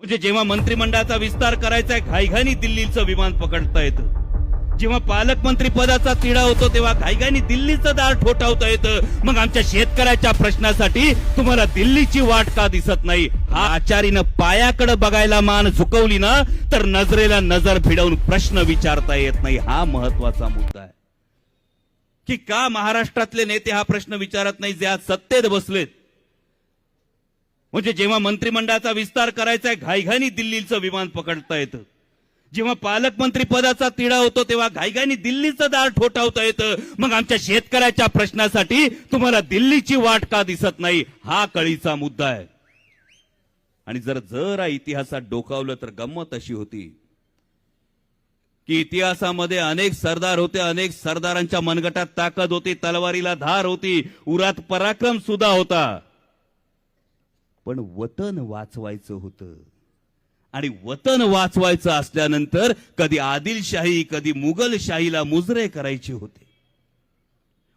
म्हणजे जेव्हा मंत्रिमंडळाचा विस्तार करायचा घाईघाईनी दिल्लीचं विमान पकडता येतं. जेव्हा पालकमंत्री पदाचा तिढा होतो तेव्हा घाईघाईनी दिल्लीचं दार ठोठावता येतं. मग आमच्या शेतकऱ्याच्या प्रश्नासाठी तुम्हाला दिल्लीची वाट का दिसत नाही? हा आचारीनं पायाकडे बघायला मान झुकवली ना तर नजरेला नजर भिडवून प्रश्न विचारता येत नाही. हा महत्त्वाचा मुद्दा आहे. की का महाराष्ट्रातले नेते हा प्रश्न विचारत नाही जे आज सत्तेत बसलेत? म्हणजे जेव्हा मंत्रिमंडळाचा विस्तार करायचा आहे घाईघाईनी दिल्लीचं विमान पकडता येतं. जेव्हा पालकमंत्री पदाचा तिढा होतो तेव्हा घाईघाईनी दिल्लीचं दार ठोठावता येतं. मग आमच्या शेतकऱ्याच्या प्रश्नासाठी तुम्हाला दिल्लीची वाट का दिसत नाही हा कळीचा मुद्दा आहे. आणि जर जरा इतिहासात डोकावलं तर गंमत अशी होती की इतिहासामध्ये अनेक सरदार होते अनेक सरदारांच्या मनगटात ताकद होती तलवारीला धार होती उरात पराक्रम सुद्धा होता. पण वतन वाचवायचं होतं. आणि वतन वाचवायचं असल्यानंतर कधी आदिलशाही कधी मुघलशाहीला मुजरे करायचे होते.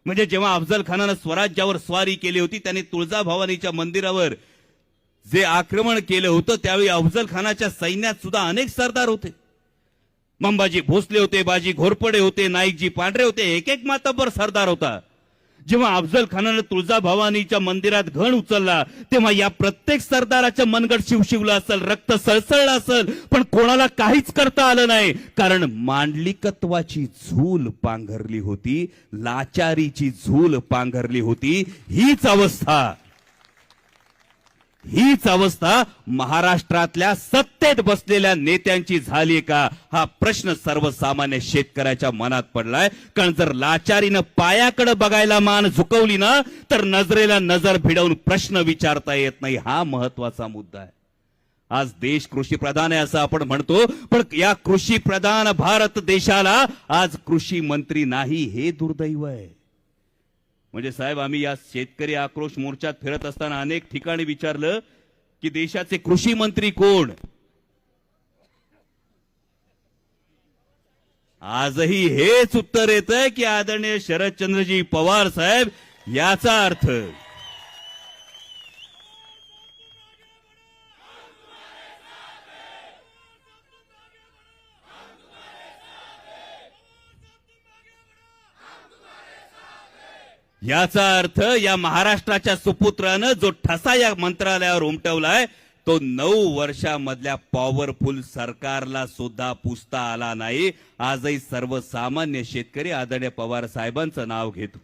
म्हणजे जेव्हा अफजल खानानं स्वराज्यावर स्वारी केली होती त्याने तुळजाभवानीच्या मंदिरावर जे आक्रमण केलं होतं त्यावेळी अफजल खानाच्या सैन्यात सुद्धा अनेक सरदार होते. मंबाजी भोसले होते बाजी घोरपडे होते नाईकजी पांढरे होते एक एक मातब्बर सरदार होता. जेव्हा अफजल खानानं तुळजाभवानीच्या मंदिरात घण उचलला तेव्हा या प्रत्येक सरदाराच्या मनगड शिवशिवलं असेल रक्त सळसळलं असेल पण कोणाला काहीच करता आलं नाही. कारण मांडलिकत्वाची झूल पांघरली होती लाचारीची झूल पांघरली होती हीच अवस्था. हीच अवस्था महाराष्ट्रातल्या सत्तेत बसलेल्या नेत्यांची झाली का? हा प्रश्न सर्वसामान्य शेतकऱ्याच्या मनात पडलाय. कारण जर लाचारीनं पायाकडे बघायला मान झुकवली ना तर नजरेला नजर भिडवून प्रश्न विचारता येत नाही. हा महत्त्वाचा मुद्दा आहे. आज देश कृषी प्रधान आहे असं आपण म्हणतो पण या कृषी प्रधान भारत देशाला आज कृषी मंत्री नाही हे दुर्दैव आहे. म्हणजे साहेब आम्ही या शेतकरी आक्रोश मोर्चात फिरत असताना अनेक ठिकाणी विचारलं की देशाचे कृषी मंत्री कोण? आजही हेच उत्तर येत आहे की आदरणीय शरदचंद्रजी पवार साहेब याचा अर्थ याचा अर्थ या महाराष्ट्राच्या सुपुत्रानं जो ठसा या मंत्रालयावर उमटवलाय तो नऊ वर्षामधल्या पॉवरफुल सरकारला सुद्धा पुसता आला नाही. आजही सर्वसामान्य शेतकरी आदरणीय पवार साहेबांचं नाव घेतो.